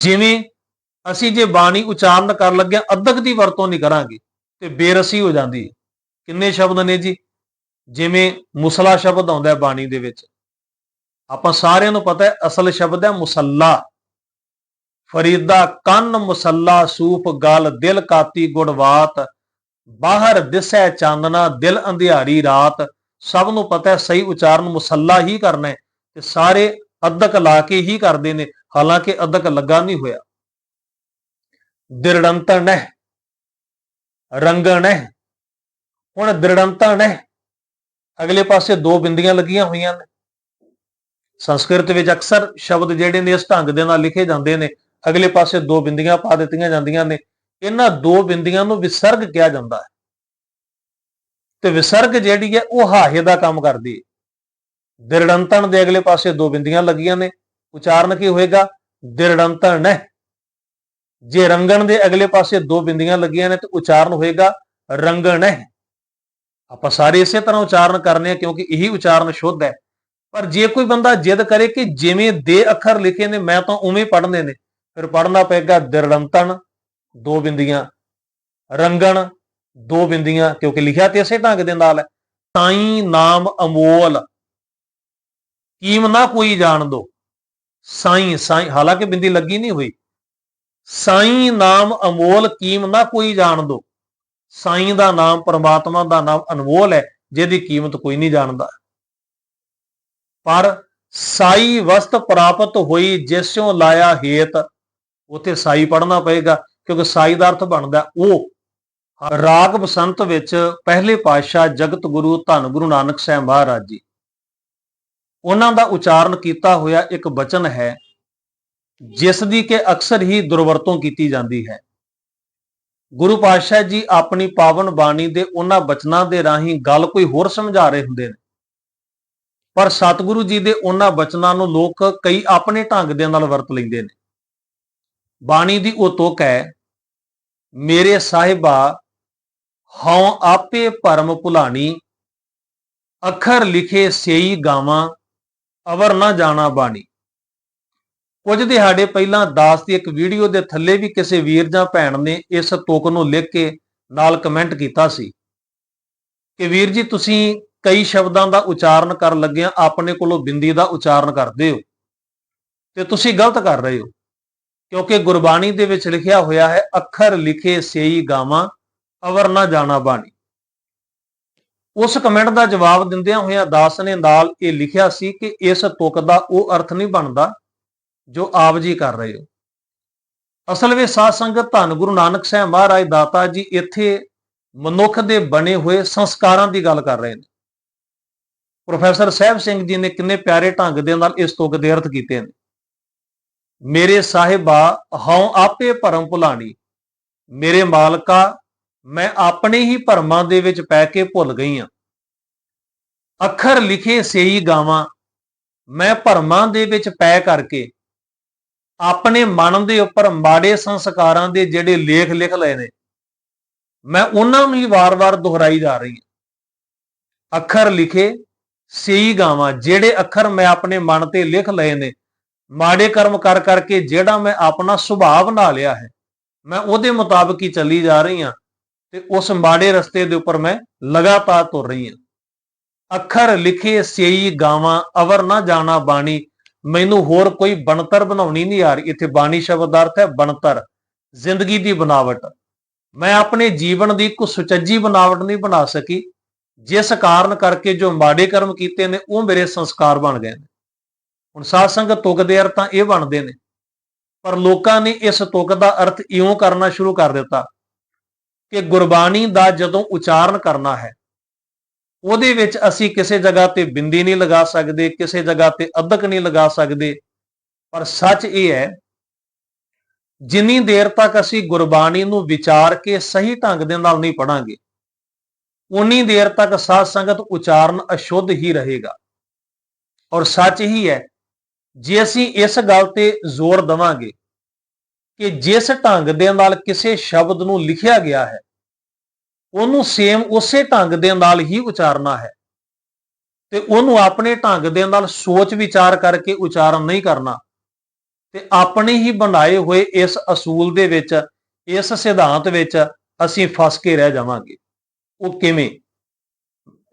ਜਿਵੇਂ ਅਸੀਂ ਜੇ ਬਾਣੀ ਉਚਾਰਨ ਕਰਨ ਲੱਗਿਆ ਅਧਕ ਦੀ ਵਰਤੋਂ ਨਹੀਂ ਕਰਾਂਗੇ ਤੇ ਬੇਰਸੀ ਹੋ ਜਾਂਦੀ ਹੈ। ਕਿੰਨੇ ਸ਼ਬਦ ਨੇ ਜੀ? ਜਿਵੇਂ ਮੁਸਲਾ ਸ਼ਬਦ ਆਉਂਦਾ ਹੈ ਬਾਣੀ ਦੇ ਵਿੱਚ। ਆਪਾਂ ਸਾਰਿਆਂ ਨੂੰ ਪਤਾ ਹੈ, ਅਸਲ ਸ਼ਬਦ ਹੈ ਮੁਸੱਲਾ। ਫਰੀਦਾ ਕੰਨ ਮੁਸੱਲਾ, ਸੂਪ ਗਲ, ਦਿਲ ਕਾਤੀ ਗੁੜਵਾਤ ਬਾਹਰ ਦਿਸੈ ਚਾਨਣਾ, ਦਿਲ ਅੰਧਿਆਰੀ ਰਾਤ। ਸਭ ਨੂੰ ਪਤਾ ਹੈ, ਸਹੀ ਉਚਾਰਨ ਮੁਸੱਲਾ ਹੀ ਕਰਨਾ ਹੈ ਤੇ ਸਾਰੇ ਅਧਕ ਲਾ ਕੇ ਹੀ ਕਰਦੇ ਨੇ। ਹਾਲਾਂਕਿ ਅਧਕ ਲੱਗਾ ਨਹੀਂ ਹੋਇਆ। ਦਿਰੜੰਤਣ ਹੈ ਰੰਗਣ ਹੈ ਹੁਣ ਦਿਰੜੰਤਣ ਹੈ ਅਗਲੇ ਪਾਸੇ ਦੋ ਬਿੰਦੀਆਂ ਲੱਗੀਆਂ ਹੋਈਆਂ ਨੇ। ਸੰਸਕ੍ਰਿਤ ਵਿੱਚ ਅਕਸਰ ਸ਼ਬਦ ਜਿਹੜੇ ਨੇ ਇਸ ਢੰਗ ਦੇ ਨਾਲ ਲਿਖੇ ਜਾਂਦੇ ਨੇ। ਅਗਲੇ ਪਾਸੇ ਦੋ ਬਿੰਦੀਆਂ ਪਾ ਦਿੱਤੀਆਂ ਜਾਂਦੀਆਂ ਨੇ। ਇਹਨਾਂ ਦੋ ਬਿੰਦੀਆਂ ਨੂੰ ਵਿਸਰਗ ਕਿਹਾ ਜਾਂਦਾ ਹੈ। ਤੇ ਵਿਸਰਗ ਜਿਹੜੀ ਹੈ ਉਹ ਹਾਹੇ ਦਾ ਕੰਮ ਕਰਦੀ ਹੈ। ਦਿਰੜੰਤਣ ਦੇ ਅਗਲੇ ਪਾਸੇ ਦੋ ਬਿੰਦੀਆਂ ਲੱਗੀਆਂ ਨੇ। ਉਚਾਰਨ ਕੀ ਹੋਏਗਾ? ਦਿਰੜੰਤਣ ਹੈ ਜੇ ਰੰਗਣ ਦੇ ਅਗਲੇ ਪਾਸੇ ਦੋ ਬਿੰਦੀਆਂ ਲੱਗੀਆਂ ਨੇ ਤਾਂ ਉਚਾਰਨ ਹੋਏਗਾ ਰੰਗਣ ਹੈ। ਆਪਾਂ ਸਾਰੇ ਇਸੇ ਤਰ੍ਹਾਂ ਉਚਾਰਨ ਕਰਨੇ ਆ ਕਿਉਂਕਿ ਇਹੀ ਉਚਾਰਨ ਸ਼ੁੱਧ ਹੈ। ਪਰ ਜੇ ਕੋਈ ਬੰਦਾ ਜਿੱਦ ਕਰੇ ਕਿ ਜਿਵੇਂ ਦੇ ਅੱਖਰ ਲਿਖੇ ਨੇ, ਮੈਂ ਤਾਂ ਉਵੇਂ ਪੜ੍ਹਨੇ ਨੇ, ਫਿਰ ਪੜ੍ਹਨਾ ਪਏਗਾ ਦਿਰੜੰਤਣ ਦੋ ਬਿੰਦੀਆਂ ਰੰਗਣ, ਦੋ ਬਿੰਦੀਆਂ, ਕਿਉਂਕਿ ਲਿਖਿਆ ਤੇ ਇਸੇ ਢੰਗ ਦੇ ਨਾਲ ਹੈ। ਸਾਈ ਨਾਮ ਅਮੋਲ। ਕੀਮ ਨਾ ਕੋਈ ਜਾਣ ਦੋ। ਸਾਈ ਸਾਈ, ਹਾਲਾਂਕਿ ਬਿੰਦੀ ਲੱਗੀ ਨਹੀਂ ਹੋਈ। ਸਾਈ ਨਾਮ ਅਮੋਲ ਕੀਮ ਨਾ ਕੋਈ ਜਾਣ ਦੋ। ਸਾਈ ਦਾ ਨਾਮ ਪਰਮਾਤਮਾ ਦਾ ਨਾਮ ਅਨਮੋਲ ਹੈ, ਜਿਹਦੀ ਕੀਮਤ ਕੋਈ ਨਹੀਂ ਜਾਣਦਾ। ਪਰ ਸਾਈ ਵਸਤ ਪ੍ਰਾਪਤ ਹੋਈ ਜਿਸਿਓ ਲਾਇਆ ਹੇਤ, ਉਥੇ ਸਾਈ ਪੜਨਾ ਪਏਗਾ, ਕਿਉਂਕਿ ਸਾਈ ਦਾ ਅਰਥ ਬਣਦਾ ਉਹ। ਰਾਗ ਬਸੰਤ ਵਿੱਚ ਪਹਿਲੇ ਪਾਤਸ਼ਾਹ ਜਗਤ ਗੁਰੂ ਧੰਨ ਗੁਰੂ ਨਾਨਕ ਸਾਹਿਬ ਮਹਾਰਾਜ ਜੀ। ਉਹਨਾਂ ਦਾ ਉਚਾਰਨ ਕੀਤਾ ਹੋਇਆ ਇੱਕ ਬਚਨ ਹੈ ਜਿਸ ਦੀ ਕਿ ਅਕਸਰ ਹੀ ਦੁਰਵਰਤੋਂ ਕੀਤੀ ਜਾਂਦੀ ਹੈ। ਗੁਰੂ ਪਾਤਸ਼ਾਹ ਜੀ ਆਪਣੀ ਪਾਵਨ ਬਾਣੀ ਦੇ ਉਹਨਾਂ ਬਚਨਾਂ ਦੇ ਰਾਹੀਂ ਗੱਲ ਕੋਈ ਹੋਰ ਸਮਝਾ ਰਹੇ ਹੁੰਦੇ ਨੇ। ਪਰ ਸਤਿਗੁਰੂ ਜੀ ਦੇ ਉਹਨਾਂ ਬਚਨਾਂ ਨੂੰ ਲੋਕ ਕਈ ਆਪਣੇ ਢੰਗ ਦੇ ਨਾਲ ਵਰਤ ਲੈਂਦੇ ਨੇ। ਬਾਣੀ ਦੀ ਉਹ ਤੁਕ ਹੈ, ਮੇਰੇ ਸਾਹਿਬਾ, ਹਉ ਆਪੇ ਭਰਮ ਭੁਲਾਣੀ, ਅੱਖਰ ਲਿਖੇ ਸੇਈ ਗਾਵਾਂ ਅਵਰ ਨਾ ਜਾਣਾ ਬਾਣੀ। ਕੁਝ ਦਿਹਾੜੇ ਪਹਿਲਾਂ ਦਾਸ ਦੀ ਇੱਕ ਵੀਡੀਓ ਦੇ ਥੱਲੇ ਵੀ ਕਿਸੇ ਵੀਰ ਜਾਂ ਭੈਣ ਨੇ ਇਸ ਤੁਕ ਨੂੰ ਲਿਖ ਕੇ ਨਾਲ ਕਮੈਂਟ ਕੀਤਾ ਸੀ ਕਿ ਵੀਰ ਜੀ ਤੁਸੀਂ ਕਈ ਸ਼ਬਦਾਂ ਦਾ ਉਚਾਰਨ ਕਰਨ ਲੱਗਿਆਂ ਆਪਣੇ ਕੋਲੋਂ ਬਿੰਦੀ ਦਾ ਉਚਾਰਨ ਕਰਦੇ ਹੋ ਤੇ ਤੁਸੀਂ ਗਲਤ ਕਰ ਰਹੇ ਹੋ। ਕਿਉਂਕਿ ਗੁਰਬਾਣੀ ਦੇ ਵਿੱਚ ਲਿਖਿਆ ਹੋਇਆ ਹੈ, ਅੱਖਰ ਲਿਖੇ ਸੇਈ ਗਾਵਾਂ, ਅਵਰ ਨਾ ਜਾਣਾ ਬਾਣੀ। ਉਸ ਕਮੈਂਟ ਦਾ ਜਵਾਬ ਦਿੰਦਿਆਂ ਹੋਇਆਂ ਦਾਸ ਨੇ ਨਾਲ ਇਹ ਲਿਖਿਆ ਸੀ ਕਿ ਇਸ ਤੁਕ ਦਾ ਉਹ ਅਰਥ ਨਹੀਂ ਬਣਦਾ ਜੋ ਆਪ ਜੀ ਕਰ ਰਹੇ ਹੋ। ਅਸਲ ਵਿੱਚ ਸਾਧ ਸੰਗਤ ਧੰਨ ਗੁਰੂ ਨਾਨਕ ਸਾਹਿਬ ਮਹਾਰਾਜ ਦਾਤਾ ਜੀ ਇੱਥੇ ਮਨੁੱਖ ਦੇ ਬਣੇ ਹੋਏ ਸੰਸਕਾਰਾਂ ਦੀ ਗੱਲ ਕਰ ਰਹੇ ਨੇ। ਪ੍ਰੋਫੈਸਰ ਸਾਹਿਬ ਸਿੰਘ ਜੀ ਨੇ ਕਿੰਨੇ ਪਿਆਰੇ ਢੰਗ ਦੇ ਨਾਲ ਇਸ ਤੁਕ ਦੇ ਅਰਥ ਕੀਤੇ ਨੇ। ਮੇਰੇ ਸਾਹਿਬਾ, ਹਉ ਆਪੇ ਭਰਮ ਭੁਲਾਣੀ, ਮੇਰੇ ਮਾਲਕਾ ਮੈਂ ਆਪਣੇ ਹੀ ਭਰਮਾਂ ਦੇ ਵਿੱਚ ਪੈ ਕੇ ਭੁੱਲ ਗਈ ਆ ਅੱਖਰ ਲਿਖੇ ਸੇਈ ਗਾਵਾਂ, ਮੈਂ ਭਰਮਾਂ ਦੇ ਵਿੱਚ ਪੈ ਕਰਕੇ ਆਪਣੇ ਮਨ ਦੇ ਉੱਪਰ ਮਾੜੇ ਸੰਸਕਾਰਾਂ ਦੇ ਜਿਹੜੇ ਲੇਖ ਲਿਖ ਲਏ ਨੇ, ਮੈਂ ਉਹਨਾਂ ਨੂੰ ਹੀ ਵਾਰ-ਵਾਰ ਦੁਹਰਾਈ ਜਾ ਰਹੀ ਹਾਂ। ਅੱਖਰ ਲਿਖੇ ਸੇਈ ਗਾਵਾਂ, ਜਿਹੜੇ ਅੱਖਰ ਮੈਂ ਆਪਣੇ ਮਨ ਤੇ ਲਿਖ ਲਏ ਨੇ, ਮਾੜੇ ਕਰਮ ਕਰ ਕਰਕੇ ਜਿਹੜਾ ਮੈਂ ਆਪਣਾ ਸੁਭਾਅ ਬਣਾ ਲਿਆ ਹੈ, ਮੈਂ ਉਹਦੇ ਮੁਤਾਬਕ ਹੀ ਚੱਲੀ ਜਾ ਰਹੀ ਹਾਂ। ਤੇ ਉਸ ਮਾੜੇ ਰਸਤੇ ਦੇ ਉੱਪਰ ਮੈਂ ਲਗਾਤਾਰ ਤੁਰ ਰਹੀ ਹਾਂ। ਅੱਖਰ ਲਿਖੇ ਸੇਈ ਗਾਵਾਂ, ਅਵਰ ਨਾ ਜਾਣਾ ਬਾਣੀ, ਮੈਨੂੰ ਹੋਰ ਕੋਈ ਬਣਤਰ ਬਣਾਉਣੀ ਨਹੀਂ ਆ ਰਹੀ। ਇੱਥੇ ਬਾਣੀ ਸ਼ਬਦ ਦਾ ਅਰਥ ਹੈ ਬਣਤਰ, ਜ਼ਿੰਦਗੀ ਦੀ ਬਣਾਵਟ। ਮੈਂ ਆਪਣੇ ਜੀਵਨ ਦੀ ਕੋਈ ਸੁਚੱਜੀ ਬਣਾਵਟ ਨਹੀਂ ਬਣਾ ਸਕੀ, ਜਿਸ ਕਾਰਨ ਕਰਕੇ ਜੋ ਮਾੜੇ ਕਰਮ ਕੀਤੇ ਨੇ, ਉਹ ਮੇਰੇ ਸੰਸਕਾਰ ਬਣ ਗਏ ਨੇ। ਹੁਣ ਸਾਧ ਸੰਗਤ ਤੁਕ ਦੇ ਅਰਥ ਇਹ ਬਣਦੇ ਨੇ। ਪਰ ਲੋਕਾਂ ਨੇ ਇਸ ਤੁਕ ਦਾ ਅਰਥ ਇਉਂ ਕਰਨਾ ਸ਼ੁਰੂ ਕਰ ਦਿੱਤਾ ਕਿ ਗੁਰਬਾਣੀ ਦਾ ਜਦੋਂ ਉਚਾਰਨ ਕਰਨਾ ਹੈ, ਉਹਦੇ ਵਿੱਚ ਅਸੀਂ ਕਿਸੇ ਜਗ੍ਹਾ ਤੇ ਬਿੰਦੀ ਨਹੀਂ ਲਗਾ ਸਕਦੇ, ਕਿਸੇ ਜਗ੍ਹਾ ਤੇ ਅਧਕ ਨਹੀਂ ਲਗਾ ਸਕਦੇ। ਪਰ ਸੱਚ ਇਹ ਹੈ, ਜਿੰਨੀ ਦੇਰ ਤੱਕ ਅਸੀਂ ਗੁਰਬਾਣੀ ਨੂੰ ਵਿਚਾਰ ਕੇ ਸਹੀ ਢੰਗ ਦੇ ਨਾਲ ਨਹੀਂ ਪੜਾਂਗੇ ਉਨੀ ਦੇਰ ਤੱਕ ਸਾਧ ਸੰਗਤ ਉਚਾਰਨ ਅਸ਼ੁੱਧ ਹੀ ਰਹੇਗਾ। ਔਰ ਸੱਚ ਹੀ ਹੈ, ਜੇ ਅਸੀਂ ਇਸ ਗੱਲ ਤੇ ਜ਼ੋਰ ਦਵਾਂਗੇ ਕਿ ਜਿਸ ਢੰਗ ਦੇ ਨਾਲ ਕਿਸੇ ਸ਼ਬਦ ਨੂੰ ਲਿਖਿਆ ਗਿਆ ਹੈ, ਉਹਨੂੰ ਸੇਮ ਉਸੇ ਢੰਗ ਦੇ ਨਾਲ ਹੀ ਉਚਾਰਨਾ ਹੈ ਤੇ ਉਹਨੂੰ ਆਪਣੇ ਢੰਗ ਦੇ ਨਾਲ ਸੋਚ ਵਿਚਾਰ ਕਰਕੇ ਉਚਾਰਨ ਨਹੀਂ ਕਰਨਾ ਤੇ ਆਪਣੇ ਹੀ ਬਣਾਏ ਹੋਏ ਇਸ ਅਸੂਲ ਦੇ ਵਿੱਚ, ਇਸ ਸਿਧਾਂਤ ਵਿੱਚ ਅਸੀਂ ਫਸ ਕੇ ਰਹਿ ਜਾਵਾਂਗੇ। ਉਹ ਕਿਵੇਂ?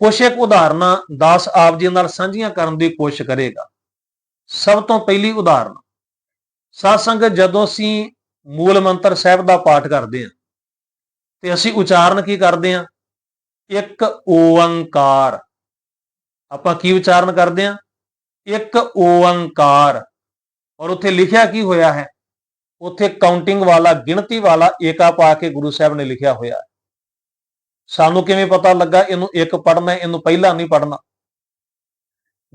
ਕੁਛ ਇੱਕ ਉਦਾਹਰਨਾਂ ਦਾਸ ਆਪ ਜੀ ਨਾਲ ਸਾਂਝੀਆਂ ਕਰਨ ਦੀ ਕੋਸ਼ਿਸ਼ ਕਰੇਗਾ। ਸਭ ਤੋਂ ਪਹਿਲੀ ਉਦਾਹਰਨ, ਸਾਧ ਸੰਗਤ ਜਦੋਂ ਅਸੀਂ ਮੂਲ ਮੰਤਰ ਸਾਹਿਬ ਦਾ ਪਾਠ ਕਰਦੇ ਹਾਂ। ਤੇ ਅਸੀਂ ਉਚਾਰਨ ਕੀ ਕਰਦੇ ਹਾਂ? ਇੱਕ ਓੰਕਾਰ। ਆਪਾਂ ਕੀ ਉਚਾਰਨ ਕਰਦੇ ਹਾਂ? ਇੱਕ ਓੰਕਾਰ। ਔਰ ਉੱਥੇ ਲਿਖਿਆ ਕੀ ਹੋਇਆ ਹੈ? ਉੱਥੇ ਕਾਊਂਟਿੰਗ ਵਾਲਾ, ਗਿਣਤੀ ਵਾਲਾ ਏਕਾ ਪਾ ਕੇ ਗੁਰੂ ਸਾਹਿਬ ਨੇ ਲਿਖਿਆ ਹੋਇਆ। ਹੈ ਸਾਨੂੰ ਕਿਵੇਂ ਪਤਾ ਲੱਗਾ? ਇਹਨੂੰ ਇੱਕ ਪੜਨਾ ਇਹਨੂੰ ਪਹਿਲਾਂ ਨਹੀਂ ਪੜਨਾ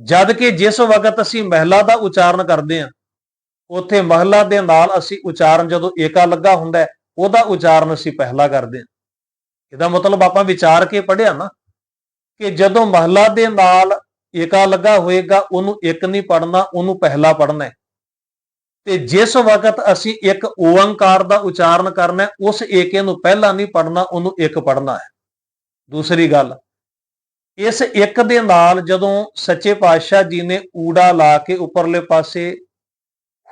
ਜਦ ਕਿ ਜਿਸ ਵਕਤ ਅਸੀਂ ਮਹਿਲਾ ਦਾ ਉਚਾਰਨ ਕਰਦੇ ਹਾਂ ਉੱਥੇ ਮਹਿਲਾ ਦੇ ਨਾਲ ਅਸੀਂ ਉਚਾਰਨ ਜਦੋਂ ਏਕਾ ਲੱਗਾ ਹੁੰਦਾ ਉਹਦਾ ਉਚਾਰਨ ਅਸੀਂ ਪਹਿਲਾ ਕਰਦੇ ਹਾਂ। ਇਹਦਾ ਮਤਲਬ ਆਪਾਂ ਵਿਚਾਰ ਕੇ ਪੜਿਆ ਨਾ ਕਿ ਜਦੋਂ ਮਹਿਲਾ ਦੇ ਨਾਲ ਏਕਾ ਲੱਗਾ ਹੋਏਗਾ, ਉਹਨੂੰ ਇੱਕ ਨਹੀਂ ਪੜਨਾ ਉਹਨੂੰ ਪਹਿਲਾ ਪੜਨਾ ਹੈ। ਤੇ ਜਿਸ ਵਕਤ ਅਸੀਂ ਇੱਕ ਓੰਕਾਰ ਦਾ ਉਚਾਰਨ ਕਰਨਾ ਉਸ ਏਕੇ ਨੂੰ ਪਹਿਲਾਂ ਨਹੀਂ ਪੜਨਾ ਉਹਨੂੰ ਇੱਕ ਪੜਨਾ ਹੈ। ਦੂਸਰੀ ਗੱਲ, ਇਸ ਇੱਕ ਦੇ ਨਾਲ ਜਦੋਂ ਸੱਚੇ ਪਾਤਸ਼ਾਹ ਜੀ ਨੇ ਊੜਾ ਲਾ ਕੇ ਉੱਪਰਲੇ ਪਾਸੇ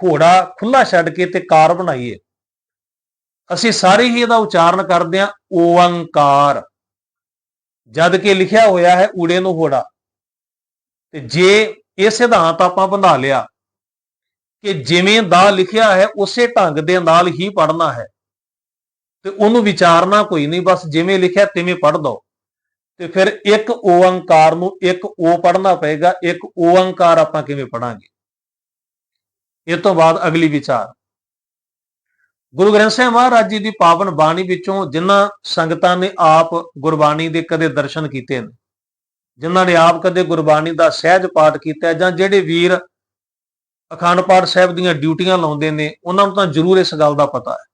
ਘੋੜਾ ਖੁੱਲਾ ਛੱਡ ਕੇ ਤੇ ਕਾਰ ਬਣਾਈਏ। ਅਸੀਂ ਸਾਰੇ ਹੀ ਇਹਦਾ ਉਚਾਰਨ ਕਰਦੇ ਹਾਂ ਓੰਕਾਰ ਜਦ ਕਿ ਲਿਖਿਆ ਹੋਇਆ ਹੈ ਊੜੇ ਨੂੰ ਘੋੜਾ ਤੇ ਜੇ ਇਹ ਸਿਧਾਂਤ ਆਪਾਂ ਬਣਾ ਲਿਆ ਕਿ ਜਿਵੇਂ ਦਾ ਲਿਖਿਆ ਹੈ, ਉਸੇ ਢੰਗ ਦੇ ਨਾਲ ਹੀ ਪੜਨਾ ਹੈ। ਤੇ ਉਹਨੂੰ ਵਿਚਾਰਨਾ ਕੋਈ ਨਹੀਂ, ਬਸ ਜਿਵੇਂ ਲਿਖਿਆ ਤਿਵੇਂ ਪੜ ਦੋ। ਤੇ ਫਿਰ ਇੱਕ ਓੰਕਾਰ ਨੂੰ ਇੱਕ ਓ ਪੜਨਾ ਪਏਗਾ, ਇੱਕ ਓੰਕਾਰ ਆਪਾਂ ਕਿਵੇਂ ਪੜਾਂਗੇ ਇਹ ਤੋਂ ਬਾਅਦ ਅਗਲੀ ਵਿਚਾਰ। ਗੁਰੂ ਗ੍ਰੰਥ ਸਾਹਿਬ ਮਹਾਰਾਜ ਜੀ ਦੀ ਪਾਵਨ ਬਾਣੀ ਵਿੱਚੋਂ ਜਿਨ੍ਹਾਂ ਸੰਗਤਾਂ ਨੇ ਆਪ ਗੁਰਬਾਣੀ ਦੇ ਕਦੇ ਦਰਸ਼ਨ ਕੀਤੇ ਨੇ, ਜਿਨ੍ਹਾਂ ਨੇ ਆਪ ਕਦੇ ਗੁਰਬਾਣੀ ਦਾ ਸਹਿਜ ਪਾਠ ਕੀਤਾ ਜਾਂ ਜਿਹੜੇ ਵੀਰ ਅਖੰਡ ਪਾਠ ਸਾਹਿਬ ਦੀਆਂ ਡਿਊਟੀਆਂ ਲਾਉਂਦੇ ਨੇ, ਉਹਨਾਂ ਨੂੰ ਤਾਂ ਜ਼ਰੂਰ ਇਸ ਗੱਲ ਦਾ ਪਤਾ ਹੈ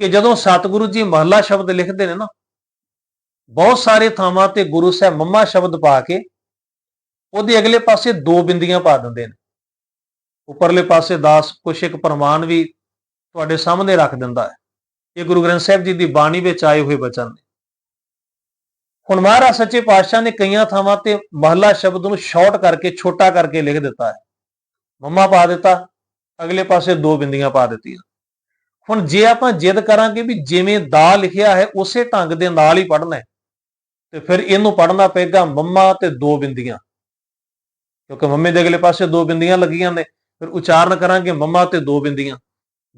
ਕਿ ਜਦੋਂ ਸਤਿਗੁਰੂ ਜੀ ਮਹੱਲਾ ਸ਼ਬਦ ਲਿਖਦੇ ਨੇ ਨਾ, ਬਹੁਤ ਸਾਰੇ ਥਾਵਾਂ ਤੇ ਗੁਰੂ ਸਾਹਿਬ ਮੰਮਾ ਸ਼ਬਦ ਪਾ ਕੇ ਉਹਦੇ ਅਗਲੇ ਪਾਸੇ ਦੋ ਬਿੰਦੀਆਂ ਪਾ ਦਿੰਦੇ ਨੇ। ਉੱਪਰਲੇ ਪਾਸੇ ਦਾਸ ਕੁਛ ਇੱਕ ਪ੍ਰਮਾਣ ਵੀ ਤੁਹਾਡੇ ਸਾਹਮਣੇ ਰੱਖ ਦਿੰਦਾ ਹੈ ਇਹ ਗੁਰੂ ਗ੍ਰੰਥ ਸਾਹਿਬ ਜੀ ਦੀ ਬਾਣੀ ਵਿੱਚ ਆਏ ਹੋਏ ਬਚਨ ਨੇ। ਹੁਣ ਮਹਾਰਾਜ ਸੱਚੇ ਪਾਤਸ਼ਾਹ ਨੇ ਕਈਆਂ ਥਾਵਾਂ ਤੇ ਮਹੱਲਾ ਸ਼ਬਦ ਨੂੰ ਸ਼ਾਰਟ ਕਰਕੇ, ਛੋਟਾ ਕਰਕੇ ਲਿਖ ਦਿੱਤਾ ਹੈ। ਮੰਮਾ ਪਾ ਦਿੱਤਾ, ਅਗਲੇ ਪਾਸੇ ਦੋ ਬਿੰਦੀਆਂ ਪਾ ਦਿੱਤੀਆਂ। ਹੁਣ ਜੇ ਆਪਾਂ ਜਿੱਦ ਕਰਾਂਗੇ ਵੀ ਜਿਵੇਂ ਦਾ ਲਿਖਿਆ ਹੈ, ਉਸੇ ਢੰਗ ਦੇ ਨਾਲ ਹੀ ਪੜ੍ਹਨਾ ਹੈ, ਤੇ ਫਿਰ ਇਹਨੂੰ ਪੜ੍ਹਨਾ ਪਏਗਾ ਮੰਮਾ ਤੇ ਦੋ ਬਿੰਦੀਆਂ। ਕਿਉਂਕਿ ਮੰਮੇ ਦੇ ਅਗਲੇ ਪਾਸੇ ਦੋ ਬਿੰਦੀਆਂ ਲੱਗੀਆਂ ਨੇ ਫਿਰ ਉਚਾਰਨ ਕਰਾਂਗੇ ਮੰਮਾ ਤੇ ਦੋ ਬਿੰਦੀਆਂ।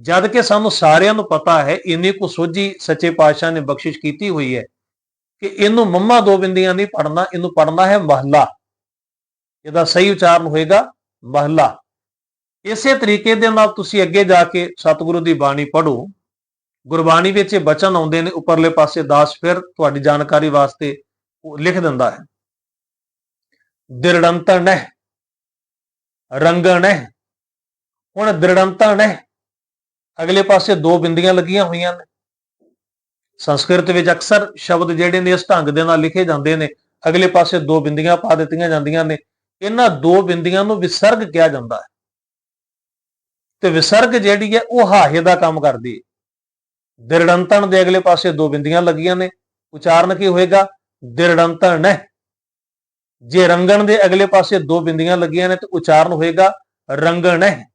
ਜਦ ਕਿ ਸਾਨੂੰ ਸਾਰਿਆਂ ਨੂੰ ਪਤਾ ਹੈ, ਇੰਨੀ ਕੁ ਸੋਝੀ ਸੱਚੇ ਪਾਤਸ਼ਾਹ ਨੇ ਬਖਸ਼ਿਸ਼ ਕੀਤੀ ਹੋਈ ਹੈ ਕਿ ਇਹਨੂੰ ਮੰਮਾ ਦੋ ਬਿੰਦੀਆਂ ਨਹੀਂ ਪੜਨਾ ਇਹਨੂੰ ਪੜਨਾ ਹੈ ਮਹੱਲਾ। ਇਹਦਾ ਸਹੀ ਉਚਾਰਨ ਹੋਏਗਾ ਮਹੱਲਾ। ਇਸੇ ਤਰੀਕੇ ਦੇ ਨਾਲ ਤੁਸੀਂ ਅੱਗੇ ਜਾ ਕੇ ਸਤਿਗੁਰੂ ਦੀ ਬਾਣੀ ਪੜ੍ਹੋ। ਗੁਰਬਾਣੀ ਵਿੱਚ ਇਹ ਬਚਨ ਆਉਂਦੇ ਨੇ, ਉੱਪਰਲੇ ਪਾਸੇ ਦਾਸ ਫਿਰ ਤੁਹਾਡੀ ਜਾਣਕਾਰੀ ਵਾਸਤੇ ਉਹ ਲਿਖ ਦਿੰਦਾ ਹੈ। ਦਿਰੜੰਤਣ ਹੈ ਰੰਗਣ ਹੈ ਹੁਣ ਦਿਰੜੰਤਣ ਹੈ ਅਗਲੇ ਪਾਸੇ ਦੋ ਬਿੰਦੀਆਂ ਲੱਗੀਆਂ ਹੋਈਆਂ ਨੇ। ਸੰਸਕ੍ਰਿਤ ਵਿੱਚ ਅਕਸਰ ਸ਼ਬਦ ਜਿਹੜੇ ਨੇ ਇਸ ਢੰਗ ਦੇ ਨਾਲ ਲਿਖੇ ਜਾਂਦੇ ਨੇ। ਅਗਲੇ ਪਾਸੇ ਦੋ ਬਿੰਦੀਆਂ ਪਾ ਦਿੱਤੀਆਂ ਜਾਂਦੀਆਂ ਨੇ। ਇਹਨਾਂ ਦੋ ਬਿੰਦੀਆਂ ਨੂੰ ਵਿਸਰਗ ਕਿਹਾ ਜਾਂਦਾ ਹੈ। ਤੇ ਵਿਸਰਗ ਜਿਹੜੀ ਹੈ ਉਹ ਹਾਹੇ ਦਾ ਕੰਮ ਕਰਦੀ ਹੈ। ਦਿਰੜੰਤਣ ਦੇ ਅਗਲੇ ਪਾਸੇ ਦੋ ਬਿੰਦੀਆਂ ਲੱਗੀਆਂ ਨੇ। ਉਚਾਰਨ ਕੀ ਹੋਏਗਾ? ਦਿਰੜੰਤਣ ਹੈ। ਜੇ ਰੰਗਣ ਦੇ ਅਗਲੇ ਪਾਸੇ ਦੋ ਬਿੰਦੀਆਂ ਲੱਗੀਆਂ ਨੇ ਤੇ ਉਚਾਰਨ ਹੋਏਗਾ ਰੰਗਣ ਹੈ।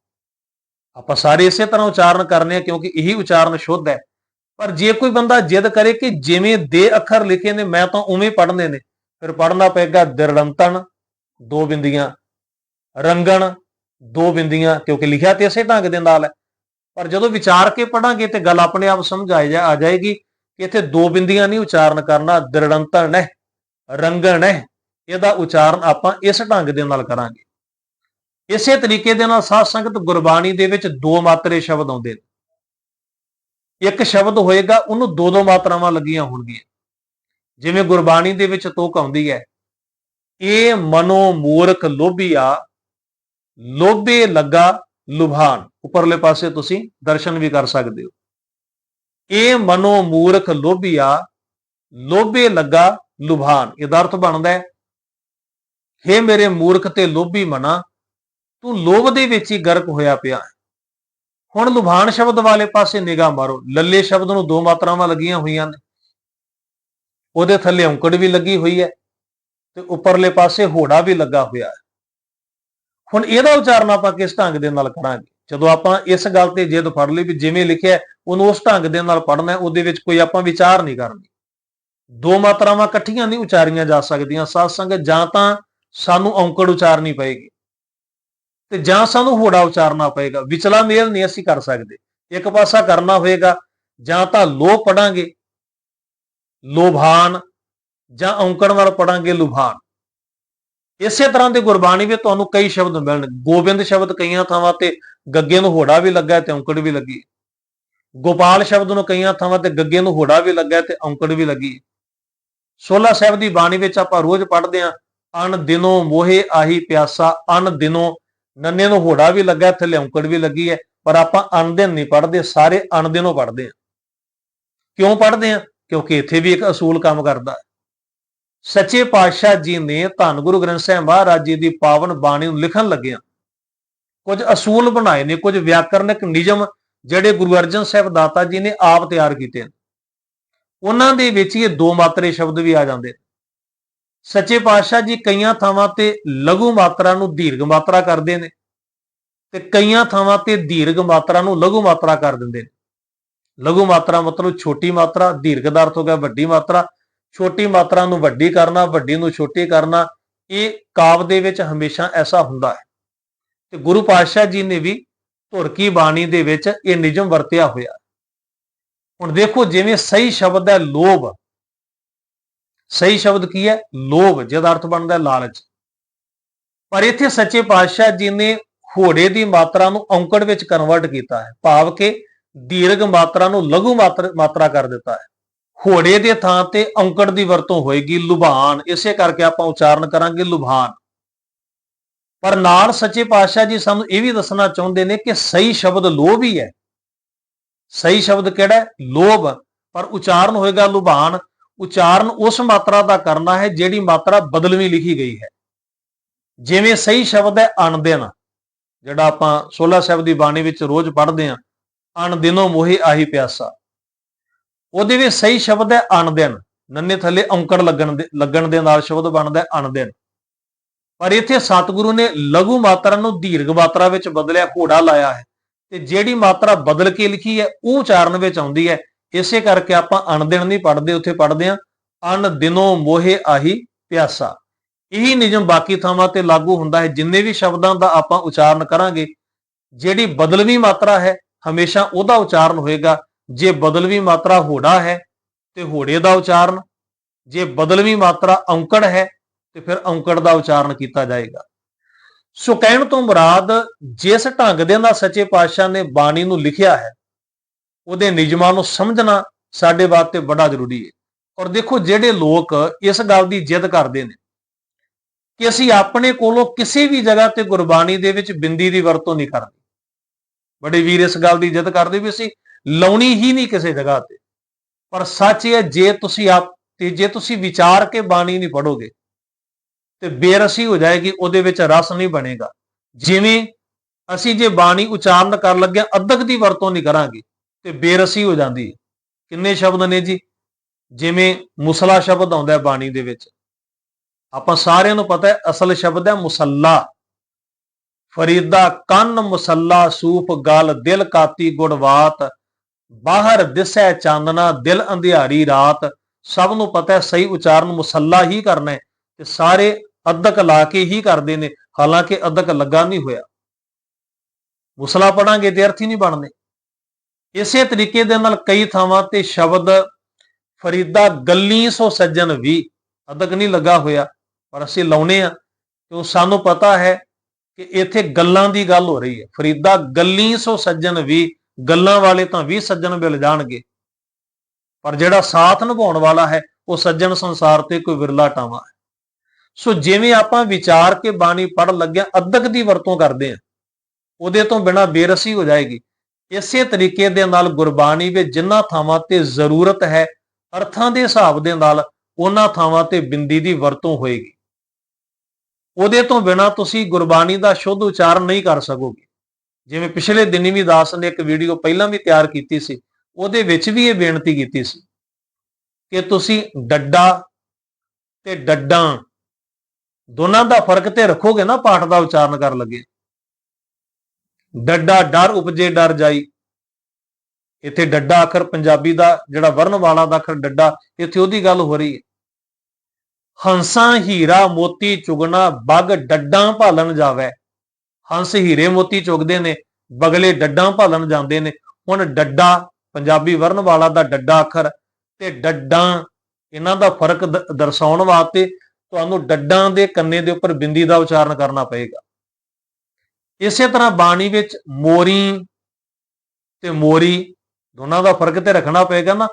ਆਪਾਂ ਸਾਰੇ ਇਸੇ ਤਰ੍ਹਾਂ ਉਚਾਰਨ ਕਰਨੇ ਆ, ਕਿਉਂਕਿ ਇਹੀ ਉਚਾਰਨ ਸ਼ੁੱਧ ਹੈ। ਪਰ ਜੇ ਕੋਈ ਬੰਦਾ ਜਿੱਦ ਕਰੇ ਕਿ ਜਿਵੇਂ ਦੇ ਅੱਖਰ ਲਿਖੇ ਨੇ, ਮੈਂ ਤਾਂ ਉਵੇਂ ਪੜ੍ਹਨੇ ਨੇ, ਫਿਰ ਪੜ੍ਹਨਾ ਪਏਗਾ ਦਿਰੜੰਤਣ, ਦੋ ਬਿੰਦੀਆਂ, ਰੰਗਣ, ਦੋ ਬਿੰਦੀਆਂ, ਕਿਉਂਕਿ ਲਿਖਿਆ ਤੇ ਇਸੇ ਢੰਗ ਦੇ ਨਾਲ ਹੈ। ਪਰ ਜਦੋਂ ਵਿਚਾਰ ਕੇ ਪੜਾਂਗੇ ਤੇ ਗੱਲ ਆਪਣੇ ਆਪ ਸਮਝ ਆ ਜਾ, ਆ ਜਾਏਗੀ ਕਿ ਇੱਥੇ ਦੋ ਬਿੰਦੀਆਂ ਨਹੀਂ ਉਚਾਰਨ ਕਰਨਾ, ਦਿਰੜੰਤਣ ਹੈ, ਰੰਗਣ ਹੈ, ਇਹਦਾ ਉਚਾਰਨ ਆਪਾਂ ਇਸ ਢੰਗ ਦੇ ਨਾਲ ਕਰਾਂਗੇ। ਇਸੇ ਤਰੀਕੇ ਦੇ ਨਾਲ ਸਾਧ ਸੰਗਤ ਗੁਰਬਾਣੀ ਦੇ ਵਿੱਚ ਦੋ ਮਾਤਰੇ ਸ਼ਬਦ ਆਉਂਦੇ ਨੇ। ਇੱਕ ਸ਼ਬਦ ਹੋਏਗਾ, ਉਹਨੂੰ ਦੋ ਦੋ ਮਾਤਰਾਵਾਂ ਲੱਗੀਆਂ ਹੋਣਗੀਆਂ। ਜਿਵੇਂ ਗੁਰਬਾਣੀ ਦੇ ਵਿੱਚ ਤੋਕ ਆਉਂਦੀ ਹੈ, ਇਹ ਮਨੋ ਮੂਰਖ ਲੋਭੀਆ, ਲੋਭੇ ਲੱਗਾ ਲੁਭਾਨ। ਉੱਪਰਲੇ ਪਾਸੇ ਤੁਸੀਂ ਦਰਸ਼ਨ ਵੀ ਕਰ ਸਕਦੇ ਹੋ। ਇਹ ਮਨੋ ਮੂਰਖ ਲੋਭੀਆ, ਲੋਭੇ ਲੱਗਾ ਲੁਭਾਨ। ਇਹਦਾ ਅਰਥ ਬਣਦਾ ਹੈ हे ਮੇਰੇ ਮੂਰਖ ਤੇ ਲੋਭੀ ਮਨਾ ਤੂੰ ਲੋਭ ਦੇ ਵਿੱਚ ਹੀ ਗਰਕ ਹੋਇਆ ਪਿਆ ਹੈ। ਹੁਣ ਲੁਭਾਨ ਸ਼ਬਦ ਵਾਲੇ ਪਾਸੇ ਨਿਗਾਹ ਮਾਰੋ। ਲੱਲੇ ਸ਼ਬਦ ਨੂੰ ਦੋ ਮਾਤਰਾਵਾਂ ਲੱਗੀਆਂ ਹੋਈਆਂ ਨੇ। ਉਹਦੇ ਥੱਲੇ ਔਂਕੜ ਵੀ ਲੱਗੀ ਹੋਈ ਹੈ ਤੇ ਉੱਪਰਲੇ ਪਾਸੇ ਹੋੜਾ ਵੀ ਲੱਗਾ ਹੋਇਆ ਹੈ। ਹੁਣ ਇਹਦਾ ਉਚਾਰਨ ਆਪਾਂ ਕਿਸ ਢੰਗ ਦੇ ਨਾਲ ਕਰਾਂਗੇ? ਜਦੋਂ ਆਪਾਂ ਇਸ ਗੱਲ ਤੇ ਜਿੱਦ ਫੜ ਲਈ ਵੀ ਜਿਵੇਂ ਲਿਖਿਆ ਉਹਨੂੰ ਉਸ ਢੰਗ ਦੇ ਨਾਲ ਪੜ੍ਹਨਾ ਹੈ, ਉਹਦੇ ਵਿੱਚ ਕੋਈ ਆਪਾਂ ਵਿਚਾਰ ਨਹੀਂ ਕਰਨੀ। ਦੋ ਮਾਤਰਾਵਾਂ ਇਕੱਠੀਆਂ ਨਹੀਂ ਉਚਾਰੀਆਂ ਜਾ ਸਕਦੀਆਂ। ਸਾਧ ਸੰਗਤ, ਜਾਂ ਤਾਂ ਸਾਨੂੰ ਔਂਕੜ ਉਚਾਰਨੀ ਪਏਗੀ। ਤੇ ਜਾਂ ਸਾਨੂੰ ਹੋੜਾ ਉਚਾਰਨਾ ਪਏਗਾ, ਵਿਚਲਾ ਮੇਲ ਨਹੀਂ ਅਸੀਂ ਕਰ ਸਕਦੇ। ਇੱਕ ਪਾਸਾ ਕਰਨਾ ਹੋਏਗਾ, ਜਾਂ ਤਾਂ ਲੋ ਪੜਾਂਗੇ, ਲੋਭਾਨ, ਜਾਂ ਔਂਕੜ ਨਾਲ ਪੜਾਂਗੇ ਲੁਭਾਨ। ਇਸੇ ਤਰ੍ਹਾਂ ਦੇ ਗੁਰਬਾਣੀ ਵਿੱਚ ਤੁਹਾਨੂੰ ਕਈ ਸ਼ਬਦ ਮਿਲਣ। ਗੋਬਿੰਦ ਸ਼ਬਦ ਕਈਆਂ ਥਾਵਾਂ ਤੇ ਗੱਗੇ ਨੂੰ ਹੋੜਾ ਵੀ ਲੱਗਾ ਤੇ ਔਂਕੜ ਵੀ ਲੱਗੀ। ਗੋਪਾਲ ਸ਼ਬਦ ਨੂੰ ਕਈਆਂ ਥਾਵਾਂ ਤੇ ਗੱਗੇ ਨੂੰ ਹੋੜਾ ਵੀ ਲੱਗਾ ਤੇ ਔਂਕੜ ਵੀ ਲੱਗੀ। ਹੈ। ਸੋਲਾ ਸਾਹਿਬ ਦੀ ਬਾਣੀ ਵਿੱਚ ਆਪਾਂ ਰੋਜ਼ ਪੜ੍ਹਦੇ ਹਾਂ ਅਨ ਦਿਨੋਂ ਮੋਹੇ ਆਹੀ ਪਿਆਸਾ ਅਨ ਦਿਨੋਂ ਨੰਨੇ ਨੂੰ ਹੋੜਾ ਵੀ ਲੱਗਾ ਥੱਲੇ ਔਂਕੜ ਵੀ ਲੱਗੀ ਹੈ, ਪਰ ਆਪਾਂ ਅਣਦਿਨ ਨਹੀਂ ਪੜ੍ਹਦੇ, ਸਾਰੇ ਅਨ ਦਿਨੋਂ ਪੜ੍ਹਦੇ ਹਾਂ। ਕਿਉਂ ਪੜ੍ਹਦੇ ਹਾਂ? ਕਿਉਂਕਿ ਇੱਥੇ ਵੀ ਇੱਕ ਅਸੂਲ ਕੰਮ ਕਰਦਾ ਹੈ। ਸੱਚੇ ਪਾਤਸ਼ਾਹ ਜੀ ਨੇ ਧੰਨ ਗੁਰੂ ਗ੍ਰੰਥ ਸਾਹਿਬ ਮਹਾਰਾਜ ਜੀ ਦੀ ਪਾਵਨ ਬਾਣੀ ਨੂੰ ਲਿਖਣ ਲੱਗਿਆ ਕੁਝ ਅਸੂਲ ਬਣਾਏ ਨੇ, ਕੁਝ ਵਿਆਕਰਨਿਕ ਨਿਯਮ ਜਿਹੜੇ ਗੁਰੂ ਅਰਜਨ ਸਾਹਿਬ ਦਾਤਾ ਜੀ ਨੇ ਆਪ ਤਿਆਰ ਕੀਤੇ ਨੇ। ਉਹਨਾਂ ਦੇ ਵਿੱਚ ਇਹ ਦੋ ਮਾਤਰੇ ਸ਼ਬਦ ਵੀ ਆ ਜਾਂਦੇ ਨੇ। ਸੱਚੇ ਪਾਤਸ਼ਾਹ ਜੀ ਕਈਆਂ ਥਾਵਾਂ ਤੇ ਲਘੂ ਮਾਤਰਾ ਨੂੰ ਦੀਰਘ ਮਾਤਰਾ ਕਰਦੇ ਨੇ ਤੇ ਕਈਆਂ ਥਾਵਾਂ ਤੇ ਦੀਰਘ ਮਾਤਰਾ ਨੂੰ ਲਘੂ ਮਾਤਰਾ ਕਰ ਦਿੰਦੇ ਨੇ। ਲਘੂ ਮਾਤਰਾ ਮਤਲਬ ਛੋਟੀ ਮਾਤਰਾ ਦੀਰਘ ਦਾ ਅਰਥ ਹੋ ਗਿਆ ਵੱਡੀ ਮਾਤਰਾ, ਛੋਟੀ ਮਾਤਰਾ ਨੂੰ ਵੱਡੀ ਕਰਨਾ, ਵੱਡੀ ਨੂੰ ਛੋਟੀ ਕਰਨਾ, ਇਹ ਕਾਵ ਦੇ ਵਿੱਚ ਹਮੇਸ਼ਾ ਐਸਾ ਹੁੰਦਾ ਹੈ। ਤੇ ਗੁਰੂ ਪਾਤਸ਼ਾਹ ਜੀ ਨੇ ਵੀ ਧੁਰ ਕੀ ਬਾਣੀ ਦੇ ਵਿੱਚ ਇਹ ਨਿਯਮ ਵਰਤਿਆ ਹੋਇਆ। ਹੁਣ ਦੇਖੋ ਜਿਵੇਂ ਸਹੀ ਸ਼ਬਦ ਹੈ ਲੋਭ। ਸਹੀ ਸ਼ਬਦ ਕੀ ਹੈ? ਲੋਭ, ਜਿਹਦਾ ਅਰਥ ਬਣਦਾ ਹੈ ਲਾਲਚ। ਪਰ ਇੱਥੇ ਸੱਚੇ ਪਾਤਸ਼ਾਹ ਜੀ ਨੇ ਹੋੜੇ ਦੀ ਮਾਤਰਾ ਨੂੰ ਔਂਕੜ ਵਿੱਚ ਕਨਵਰਟ ਕੀਤਾ ਹੈ। ਭਾਵ ਕਿ ਦੀਰਘ ਮਾਤਰਾ ਨੂੰ ਲਘੂ ਮਾਤਰ- ਮਾਤਰਾ ਕਰ ਦਿੱਤਾ ਹੈ। ਹੋੜੇ ਦੇ ਥਾਂ ਤੇ ਔਂਕੜ ਦੀ ਵਰਤੋਂ ਹੋਏਗੀ, ਲੁਭਾਨ। ਇਸੇ ਕਰਕੇ ਆਪਾਂ ਉਚਾਰਨ ਕਰਾਂਗੇ ਲੁਭਾਨ। ਪਰ ਨਾਲ ਸੱਚੇ ਪਾਤਸ਼ਾਹ ਜੀ ਸਾਨੂੰ ਇਹ ਵੀ ਦੱਸਣਾ ਚਾਹੁੰਦੇ ਨੇ ਕਿ ਸਹੀ ਸ਼ਬਦ ਲੋਭ ਹੀ ਹੈ। ਸਹੀ ਸ਼ਬਦ ਕਿਹੜਾ ਲੋਭ। ਪਰ ਉਚਾਰਨ ਹੋਏਗਾ ਲੁਭਾਨ। ਉਚਾਰਨ ਉਸ ਮਾਤਰਾ ਦਾ ਕਰਨਾ ਹੈ ਜਿਹੜੀ ਮਾਤਰਾ ਬਦਲਵੀਂ ਲਿਖੀ ਗਈ ਹੈ। ਜਿਵੇਂ ਸਹੀ ਸ਼ਬਦ ਹੈ ਅਣਦਿਨ ਜਿਹੜਾ ਆਪਾਂ 16 ਸਾਹਿਬ ਦੀ ਬਾਣੀ ਵਿੱਚ ਰੋਜ਼ ਪੜ੍ਹਦੇ ਹਾਂ ਅਣਦਿਨੋ ਮੋਹੇ ਆਹੀ ਪਿਆਸਾ। ਉਹਦੇ ਵਿੱਚ ਸਹੀ ਸ਼ਬਦ ਹੈ ਅਣਦਿਨ ਨੰਨੇ ਥੱਲੇ ਔਂਕੜ ਲੱਗਣ ਦੇ ਲੱਗਣ ਦੇ ਨਾਲ ਸ਼ਬਦ ਬਣਦਾ ਹੈ ਅਣਦਿਨ ਪਰ ਇੱਥੇ ਸਤਿਗੁਰੂ ਨੇ ਲਘੂ ਮਾਤਰਾ ਨੂੰ ਦੀਰਘ ਮਾਤਰਾ ਵਿੱਚ ਬਦਲਿਆ, ਘੋੜਾ ਲਾਇਆ ਹੈ। ਤੇ ਜਿਹੜੀ ਮਾਤਰਾ ਬਦਲ ਕੇ ਲਿਖੀ ਹੈ, ਉਹ ਉਚਾਰਨ ਵਿੱਚ ਆਉਂਦੀ ਹੈ ਇਸੇ ਕਰਕੇ ਆਪਾਂ ਅਣਦਿਨ ਨਹੀਂ ਪੜ੍ਹਦੇ, ਉੱਥੇ ਪੜ੍ਹਦੇ ਹਾਂ। ਅਣ ਦਿਨੋਂ ਮੋਹੇ ਆਹੀ ਪਿਆਸਾ। ਇਹੀ ਨਿਯਮ ਬਾਕੀ ਥਾਵਾਂ ਤੇ ਲਾਗੂ ਹੁੰਦਾ ਹੈ। ਜਿੰਨੇ ਵੀ ਸ਼ਬਦਾਂ ਦਾ ਆਪਾਂ ਉਚਾਰਨ ਕਰਾਂਗੇ, ਜਿਹੜੀ ਬਦਲਵੀਂ ਮਾਤਰਾ ਹੈ, ਹਮੇਸ਼ਾ ਉਹਦਾ ਉਚਾਰਨ ਹੋਏਗਾ। ਜੇ ਬਦਲਵੀਂ ਮਾਤਰਾ ਹੋੜਾ ਹੈ, ਤੇ ਹੋੜੇ ਦਾ ਉਚਾਰਨ। ਜੇ ਬਦਲਵੀਂ ਮਾਤਰਾ ਔਂਕੜ ਹੈ, ਤੇ ਫਿਰ ਔਂਕੜ ਦਾ ਉਚਾਰਨ ਕੀਤਾ ਜਾਏਗਾ। ਸੋ ਕਹਿਣ ਤੋਂ ਮੁਰਾਦ, ਜਿਸ ਢੰਗ ਦੇ ਨਾਲ ਸੱਚੇ ਪਾਤਸ਼ਾਹ ਨੇ ਬਾਣੀ ਨੂੰ ਲਿਖਿਆ ਹੈ ਉਹਦੇ ਨਿਯਮਾਂ ਨੂੰ ਸਮਝਣਾ ਸਾਡੇ ਵਾਸਤੇ ਬੜਾ ਜ਼ਰੂਰੀ ਹੈ। ਔਰ ਦੇਖੋ ਜਿਹੜੇ ਲੋਕ ਇਸ ਗੱਲ ਦੀ ਜਿੱਦ ਕਰਦੇ ਨੇ ਕਿ ਅਸੀਂ ਆਪਣੇ ਕੋਲੋਂ ਕਿਸੇ ਵੀ ਜਗ੍ਹਾ ਤੇ ਗੁਰਬਾਣੀ ਦੇ ਵਿੱਚ ਬਿੰਦੀ ਦੀ ਵਰਤੋਂ ਨਹੀਂ ਕਰਨੀ ਬੜੇ ਵੀਰ ਇਸ ਗੱਲ ਦੀ ਜਿੱਦ ਕਰਦੇ ਵੀ ਅਸੀਂ ਲਾਉਣੀ ਹੀ ਨਹੀਂ ਕਿਸੇ ਜਗ੍ਹਾ ਤੇ। ਪਰ ਸੱਚ ਇਹ ਜੇ ਤੁਸੀਂ ਆਪ ਤੇ ਜੇ ਤੁਸੀਂ ਵਿਚਾਰ ਕੇ ਬਾਣੀ ਨਹੀਂ ਪੜੋਗੇ ਤੇ ਬੇਰਸੀ ਹੋ ਜਾਏਗੀ, ਉਹਦੇ ਵਿੱਚ ਰਸ ਨਹੀਂ ਬਣੇਗਾ। ਜਿਵੇਂ ਅਸੀਂ ਜੇ ਬਾਣੀ ਉਚਾਰਨ ਕਰਨ ਲੱਗਿਆ ਅਧਕ ਦੀ ਵਰਤੋਂ ਨਹੀਂ ਕਰਾਂਗੇ ਤੇ ਬੇਰਸੀ ਹੋ ਜਾਂਦੀ ਹੈ। ਕਿੰਨੇ ਸ਼ਬਦ ਨੇ ਜੀ? ਜਿਵੇਂ ਮੁਸਲਾ ਸ਼ਬਦ ਆਉਂਦਾ ਹੈ ਬਾਣੀ ਦੇ ਵਿੱਚ। ਆਪਾਂ ਸਾਰਿਆਂ ਨੂੰ ਪਤਾ ਹੈ, ਅਸਲ ਸ਼ਬਦ ਹੈ ਮੁਸੱਲਾ। ਫਰੀਦਾ ਕੰਨ ਮੁਸੱਲਾ ਸੂਪ ਗਲ, ਦਿਲ ਕਾਤੀ ਗੁੜਵਾਤ ਬਾਹਰ ਦਿਸੈ ਚਾਨਣਾ, ਦਿਲ ਅੰਧਿਆਰੀ ਰਾਤ। ਸਭ ਨੂੰ ਪਤਾ ਹੈ, ਸਹੀ ਉਚਾਰਨ ਮੁਸੱਲਾ ਹੀ ਕਰਨਾ ਹੈ ਤੇ ਸਾਰੇ ਅਧਕ ਲਾ ਕੇ ਹੀ ਕਰਦੇ ਨੇ, ਹਾਲਾਂਕਿ ਅਧਕ ਲੱਗਾ ਨਹੀਂ ਹੋਇਆ। ਮੁਸਲਾ ਪੜਾਂਗੇ ਤੇ ਅਰਥ ਹੀ ਨਹੀਂ ਬਣਨੇ। ਇਸੇ ਤਰੀਕੇ ਦੇ ਨਾਲ ਕਈ ਥਾਵਾਂ ਤੇ ਸ਼ਬਦ ਫਰੀਦਾ ਗੱਲੀ ਸੋ ਸੱਜਣ ਵੀ ਅਧਕ ਨਹੀਂ ਲੱਗਾ ਹੋਇਆ, ਪਰ ਅਸੀਂ ਲਾਉਨੇ ਆ ਕਿਉਂ ਸਾਨੂੰ ਪਤਾ ਹੈ ਕਿ ਇੱਥੇ ਗੱਲਾਂ ਦੀ ਗੱਲ ਹੋ ਰਹੀ ਹੈ। ਫਰੀਦਾ ਗੱਲੀ ਸੋ ਸੱਜਣ ਵੀ ਗੱਲਾਂ ਵਾਲੇ ਤਾਂ ਵੀ ਸੱਜਣ ਮਿਲ ਜਾਣਗੇ। ਪਰ ਜਿਹੜਾ ਸਾਥ ਨਿਭਾਉਣ ਵਾਲਾ ਹੈ, ਉਹ ਸੱਜਣ ਸੰਸਾਰ ਤੇ ਕੋਈ ਵਿਰਲਾ ਟਾਵਾ ਹੈ। ਸੋ ਜਿਵੇਂ ਆਪਾਂ ਵਿਚਾਰ ਕੇ ਬਾਣੀ ਪੜ੍ਹਨ ਲੱਗਿਆ ਅਧਕ ਦੀ ਵਰਤੋਂ ਕਰਦੇ ਆ ਉਹਦੇ ਤੋਂ ਬਿਨਾ ਬੇਰਸੀ ਹੋ ਜਾਏਗੀ। ਇਸੇ ਤਰੀਕੇ ਦੇ ਨਾਲ ਗੁਰਬਾਣੀ ਵਿੱਚ ਜਿੰਨਾ ਥਾਵਾਂ ਤੇ ਜ਼ਰੂਰਤ ਹੈ, ਅਰਥਾਂ ਦੇ ਹਿਸਾਬ ਦੇ ਨਾਲ ਉਹਨਾਂ ਥਾਵਾਂ ਤੇ ਬਿੰਦੀ ਦੀ ਵਰਤੋਂ ਹੋਏਗੀ। ਉਹਦੇ ਤੋਂ ਬਿਨਾ ਤੁਸੀਂ ਗੁਰਬਾਣੀ ਦਾ ਸ਼ੁੱਧ ਉਚਾਰਨ ਨਹੀਂ ਕਰ ਸਕੋਗੇ। ਜਿਵੇਂ ਪਿਛਲੇ ਦਿਨੀ ਵੀ ਦਾਸ ਨੇ ਇੱਕ ਵੀਡੀਓ ਪਹਿਲਾਂ ਵੀ ਤਿਆਰ ਕੀਤੀ ਸੀ, ਉਹਦੇ ਵਿੱਚ ਵੀ ਇਹ ਬੇਨਤੀ ਕੀਤੀ ਸੀ ਕਿ ਤੁਸੀਂ ਡੱਡਾ ਤੇ ਡੱਡਾਂ ਦੋਨਾਂ ਦਾ ਫ਼ਰਕ ਤੇ ਰੱਖੋਗੇ ਨਾ, ਪਾਠ ਦਾ ਉਚਾਰਨ ਕਰਨ ਲੱਗੇ। ਡੱਡਾ ਡਰ ਉਪਜੇ ਡਰ ਜਾਈ। ਇੱਥੇ ਡੱਡਾ ਅੱਖਰ ਪੰਜਾਬੀ ਦਾ ਜਿਹੜਾ ਵਰਨ ਵਾਲਾ ਦਾ ਅੱਖਰ ਡੱਡਾ, ਇੱਥੇ ਉਹਦੀ ਗੱਲ ਹੋ ਰਹੀ ਹੈ। ਹੰਸਾਂ ਹੀਰਾ ਮੋਤੀ ਚੁਗਣਾ, ਬਗ ਡੱਡਾਂ ਭਾਲਣ ਜਾਵੇ। ਹੰਸ ਹੀਰੇ ਮੋਤੀ ਚੁਗਦੇ ਨੇ, ਬਗਲੇ ਡੱਡਾਂ ਭਾਲਣ ਜਾਂਦੇ ਨੇ। ਹੁਣ ਡੱਡਾ, ਪੰਜਾਬੀ ਵਰਨ ਵਾਲਾ ਦਾ ਡੱਡਾ ਅੱਖਰ ਤੇ ਡੱਡਾਂ, ਇਹਨਾਂ ਦਾ ਫ਼ਰਕ ਦ- ਦਰਸਾਉਣ ਵਾਸਤੇ ਤੁਹਾਨੂੰ ਡੱਡਾਂ ਦੇ ਕੰਨੇ ਦੇ ਉੱਪਰ ਬਿੰਦੀ ਦਾ ਉਚਾਰਨ ਕਰਨਾ ਪਏਗਾ। ਇਸੇ ਤਰ੍ਹਾਂ ਬਾਣੀ ਵਿੱਚ ਮੋਰੀ ਤੇ ਮੋਰੀ ਦੋਨਾਂ ਦਾ ਫ਼ਰਕ ਤੇ ਰੱਖਣਾ ਪਏਗਾ ਨਾ।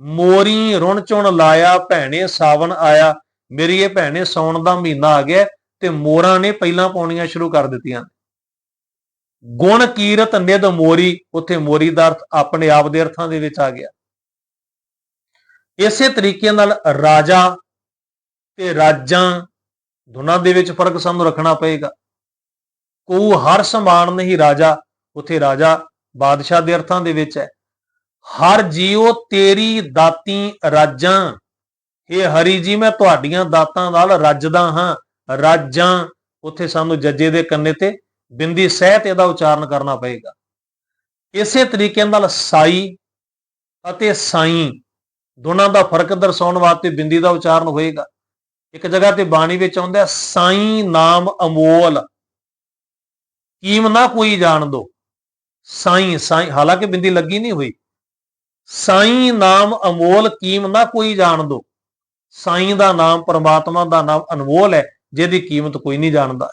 ਮੋਰੀ ਰੁਣ ਚੁਣ ਲਾਇਆ, ਭੈਣੇ ਸਾਵਣ ਆਇਆ, ਮੇਰੀ ਇਹ ਭੈਣੇ ਸੌਣ ਦਾ ਮਹੀਨਾ ਆ ਗਿਆ ਤੇ ਮੋਰਾਂ ਨੇ ਪਹਿਲਾਂ ਪਾਉਣੀਆਂ ਸ਼ੁਰੂ ਕਰ ਦਿੱਤੀਆਂ। ਗੁਣ, ਕੀਰਤ ਨਿਦ ਮੋਰੀ, ਉੱਥੇ ਮੋਰੀ ਦਾ ਅਰਥ ਆਪਣੇ ਆਪ ਦੇ ਅਰਥਾਂ ਦੇ ਵਿੱਚ ਆ ਗਿਆ। ਇਸੇ ਤਰੀਕੇ ਨਾਲ ਰਾਜਾ ਤੇ ਰਾਜਾਂ ਦੋਨਾਂ ਦੇ ਵਿੱਚ ਫ਼ਰਕ ਸਾਨੂੰ ਰੱਖਣਾ ਪਏਗਾ। ਕੋ ਹਰ ਸਮਾਨ ਨਹੀਂ ਰਾਜਾ ਉਥੇ ਰਾਜਾ ਬਾਦਸ਼ਾਹ ਦੇ ਅਰਥਾਂ ਦੇ ਵਿੱਚ ਹੈ। ਹਰ ਜੀਉ ਤੇਰੀ ਦਾਤੀ ਰਾਜਾਂ ਇਹ ਹਰੀ ਜੀ ਮੈਂ ਤੁਹਾਡੀਆਂ ਦਾਤਾਂ ਨਾਲ ਰੱਜਦਾ ਹਾਂ। ਰਾਜਾਂ ਉਥੇ ਸਾਨੂੰ ਜੱਜੇ ਦੇ ਕੰਨੇ ਤੇ ਬਿੰਦੀ ਸਹਿਤ ਇਹਦਾ ਉਚਾਰਨ ਕਰਨਾ ਪਏਗਾ। ਇਸੇ ਤਰੀਕੇ ਨਾਲ ਸਾਈ ਅਤੇ ਸਾਈ ਦੋਨਾਂ ਦਾ ਫ਼ਰਕ ਦਰਸਾਉਣ ਵਾਸਤੇ ਬਿੰਦੀ ਦਾ ਉਚਾਰਨ ਹੋਏਗਾ। ਇੱਕ ਜਗ੍ਹਾ ਤੇ ਬਾਣੀ ਵਿੱਚ ਆਉਂਦਾ ਹੈ, ਸਾਈ ਨਾਮ ਅਮੋਲ। ਕੀਮ ਨਾ ਕੋਈ ਜਾਣ ਦੋ। ਸਾਈਂ, ਸਾਈ, ਹਾਲਾਂਕਿ ਬਿੰਦੀ ਲੱਗੀ ਨਹੀਂ ਹੋਈ। ਸਾਈ ਨਾਮ ਅਮੋਲ, ਕੀਮ ਨਾ ਕੋਈ ਜਾਣ ਦੋ। ਸਾਈਂ ਦਾ ਨਾਮ ਪਰਮਾਤਮਾ ਦਾ ਨਾਮ ਅਨਮੋਲ ਹੈ, ਜਿਹਦੀ ਕੀਮਤ ਕੋਈ ਨਹੀਂ ਜਾਣਦਾ।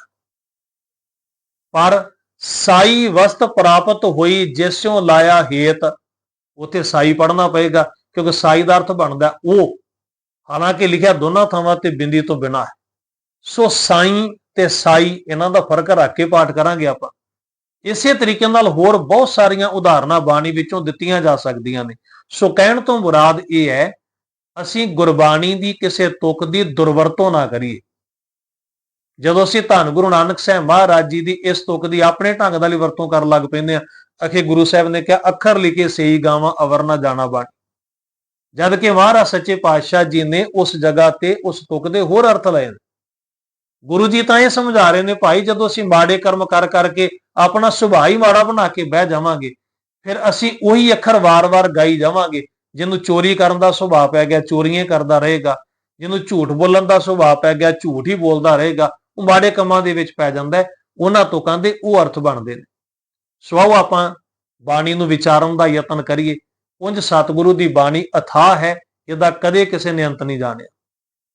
ਪਰ ਸਾਈ ਵਸਤ ਪ੍ਰਾਪਤ ਹੋਈ ਜਿਸਿਓ ਲਾਇਆ ਹੇਤ, ਉਥੇ ਸਾਈ ਪੜਨਾ ਪਏਗਾ, ਕਿਉਂਕਿ ਸਾਈ ਦਾ ਅਰਥ ਬਣਦਾ ਉਹ। ਹਾਲਾਂਕਿ ਲਿਖਿਆ ਦੋਨਾਂ ਥਾਵਾਂ ਤੇ ਬਿੰਦੀ ਤੋਂ ਬਿਨਾ ਹੈ। ਸੋ ਸਾਈ ਤੇ ਸਾਈ ਇਹਨਾਂ ਦਾ ਫ਼ਰਕ ਰੱਖ ਕੇ ਪਾਠ ਕਰਾਂਗੇ ਆਪਾਂ। ਇਸੇ ਤਰੀਕੇ ਨਾਲ ਹੋਰ ਬਹੁਤ ਸਾਰੀਆਂ ਉਦਾਹਰਨਾਂ ਬਾਣੀ ਵਿੱਚੋਂ ਦਿੱਤੀਆਂ ਜਾ ਸਕਦੀਆਂ ਨੇ। ਸੋ ਕਹਿਣ ਤੋਂ ਮੁਰਾਦ ਇਹ ਹੈ, ਅਸੀਂ ਗੁਰਬਾਣੀ ਦੀ ਕਿਸੇ ਤੁਕ ਦੀ ਦੁਰਵਰਤੋਂ ਨਾ ਕਰੀਏ। ਜਦੋਂ ਅਸੀਂ ਧੰਨ ਗੁਰੂ ਨਾਨਕ ਸਾਹਿਬ ਮਹਾਰਾਜ ਜੀ ਦੀ ਇਸ ਤੁਕ ਦੀ ਆਪਣੇ ਢੰਗ ਨਾਲ ਹੀ ਵਰਤੋਂ ਕਰਨ ਲੱਗ ਪੈਂਦੇ ਆ ਅਖੇ ਗੁਰੂ ਸਾਹਿਬ ਨੇ ਕਿਹਾ, ਅੱਖਰ ਲਿਖੇ ਸਹੀ ਗਾਵਾਂ, ਅਵਰ ਨਾ ਜਾਣਾ ਬਣ। ਜਦ ਕਿ ਮਹਾਰਾਜ ਸੱਚੇ ਪਾਤਸ਼ਾਹ ਜੀ ਨੇ ਉਸ ਜਗ੍ਹਾ ਤੇ ਉਸ ਤੁਕ ਦੇ ਹੋਰ ਅਰਥ ਲਏ ਨੇ। ਗੁਰੂ ਜੀ ਤਾਂ ਇਹ ਸਮਝਾ ਰਹੇ ਨੇ, ਭਾਈ ਜਦੋਂ ਅਸੀਂ ਮਾੜੇ ਕਰਮ ਕਰ ਕਰਕੇ ਆਪਣਾ ਸੁਭਾਅ ਹੀ ਮਾੜਾ ਬਣਾ ਕੇ ਬਹਿ ਜਾਵਾਂਗੇ, ਫਿਰ ਅਸੀਂ ਉਹੀ ਅੱਖਰ ਵਾਰ-ਵਾਰ ਗਾਈ ਜਾਵਾਂਗੇ, ਜਿਹਨੂੰ ਚੋਰੀ ਕਰਨ ਦਾ ਸੁਭਾਅ ਪੈ ਗਿਆ, ਚੋਰੀਆਂ ਕਰਦਾ ਰਹੇਗਾ, ਜਿਹਨੂੰ ਝੂਠ ਬੋਲਣ ਦਾ ਸੁਭਾਅ ਪੈ ਗਿਆ, ਝੂਠ ਹੀ ਬੋਲਦਾ ਰਹੇਗਾ, ਉਹ ਮਾੜੇ ਕੰਮਾਂ ਦੇ ਵਿੱਚ ਪੈ ਜਾਂਦਾ ਹੈ, ਉਹਨਾਂ ਤੋਂ ਕਹਿੰਦੇ ਉਹ ਅਰਥ ਬਣਦੇ ਨੇ। ਸੋ ਆਓ ਆਪਾਂ ਬਾਣੀ ਨੂੰ ਵਿਚਾਰਨ ਦਾ ਯਤਨ ਕਰੀਏ, ਉਂਝ ਸਤਿਗੁਰੂ ਦੀ ਬਾਣੀ ਅਥਾਹ ਹੈ, ਇਹਦਾ ਕਦੇ ਕਿਸੇ ਨੇ ਅੰਤ ਨਹੀਂ ਜਾਣਿਆ।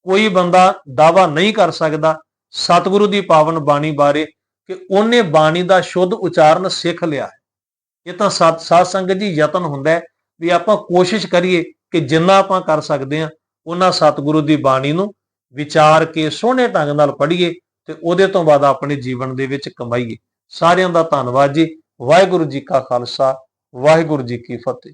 ਕੋਈ ਬੰਦਾ ਦਾਵਾ ਨਹੀਂ ਕਰ ਸਕਦਾ ਸਤਿਗੁਰੂ ਦੀ ਪਾਵਨ ਬਾਣੀ ਬਾਰੇ ਕਿ ਉਹਨੇ ਬਾਣੀ ਦਾ ਸ਼ੁੱਧ ਉਚਾਰਨ ਸਿੱਖ ਲਿਆ ਹੈ। ਇਹ ਤਾਂ ਸਤ ਸਾਧ ਸੰਗਤ ਜੀ ਯਤਨ ਹੁੰਦਾ ਹੈ ਵੀ ਆਪਾਂ ਕੋਸ਼ਿਸ਼ ਕਰੀਏ ਕਿ ਜਿੰਨਾ ਆਪਾਂ ਕਰ ਸਕਦੇ ਹਾਂ, ਉਹਨਾਂ ਸਤਿਗੁਰੂ ਦੀ ਬਾਣੀ ਨੂੰ ਵਿਚਾਰ ਕੇ ਸੋਹਣੇ ਢੰਗ ਨਾਲ ਪੜ੍ਹੀਏ ਤੇ ਉਹਦੇ ਤੋਂ ਬਾਅਦ ਆਪਣੇ ਜੀਵਨ ਦੇ ਵਿੱਚ ਕਮਾਈਏ। ਸਾਰਿਆਂ ਦਾ ਧੰਨਵਾਦ ਜੀ। ਵਾਹਿਗੁਰੂ ਜੀ ਕਾ ਖਾਲਸਾ, ਵਾਹਿਗੁਰੂ ਜੀ ਕੀ ਫਤਿਹ।